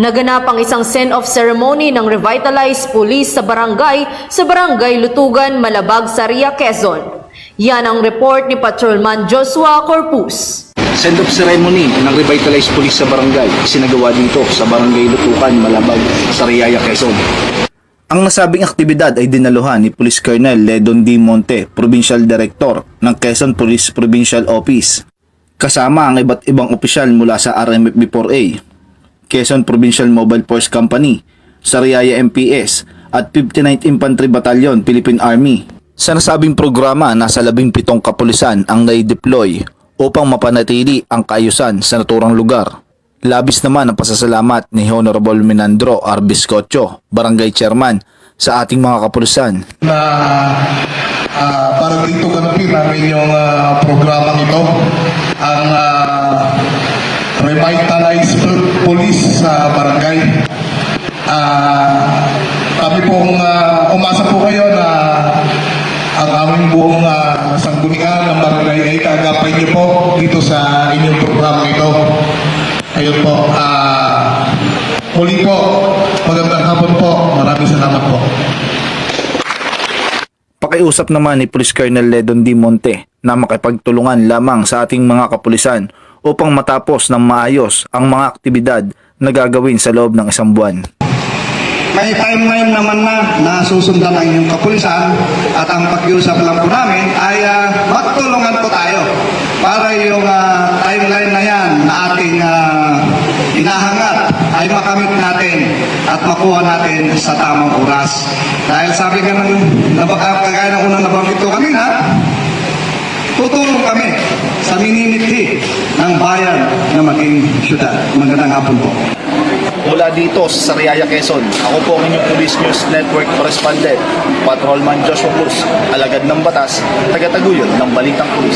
Naganap ang isang send-off ceremony ng revitalized police sa barangay sa barangay Lutugan, Malabag, Saria, Quezon. Yan ang report ni Patrolman Joshua Corpus. Send-off ceremony ng revitalized police sa barangay sinagawa dito sa barangay Lutukan, Malabag, Sariaya, Quezon. Ang nasabing aktibidad ay dinaluhan ni Police Colonel Ledon D. Monte, Provincial Director ng Quezon Police Provincial Office. Kasama ang iba't ibang opisyal mula sa RMFB-4A, Quezon Provincial Mobile Force Company, Sariaya MPS at 59th Infantry Battalion, Philippine Army. Sa nasabing programa, nasa 17 kapulisan ang nai-deploy upang mapanatili ang kaayusan sa naturang lugar. Labis naman ang pasasalamat ni Honorable Minandro R. Biscotio, Barangay Chairman, sa ating mga kapulisan. na ah, para dito ganapin namin yung ah, programang ito ang ah, revitalized police sa barangay. Ah, kami pong ah, umasa po kayo na ang aming buong ah, sanggunian ng barangay ay kaagapay niyo po dito sa inyong programang ito. Ayun po ah, muli po magandang hapon po. Maraming salamat po. Pakiusap naman ni Police Colonel Ledon D. Monte na makipagtulungan lamang sa ating mga kapulisan upang matapos ng maayos ang mga aktibidad na gagawin sa loob ng isang buwan. May timeline naman na na susundan ang inyong kapulisan at ang pag-iusap lang po namin ay ah, magtulungan po tayo para yung ah, timeline na yan na ating ah, inahangat ay makamit natin at makuha natin sa tamang oras. Dahil sabi nga ng nabaka, kagaya ng unang nabanggit ko kanina, tutulong kami sa minimithi ng bayan na maging syudad. Magandang hapon po. Mula dito sa Sariaya, Quezon, ako po ang inyong Police News Network Correspondent, Patrolman Joshua Cruz, alagad ng batas, taga-taguyod ng Balitang Pulis.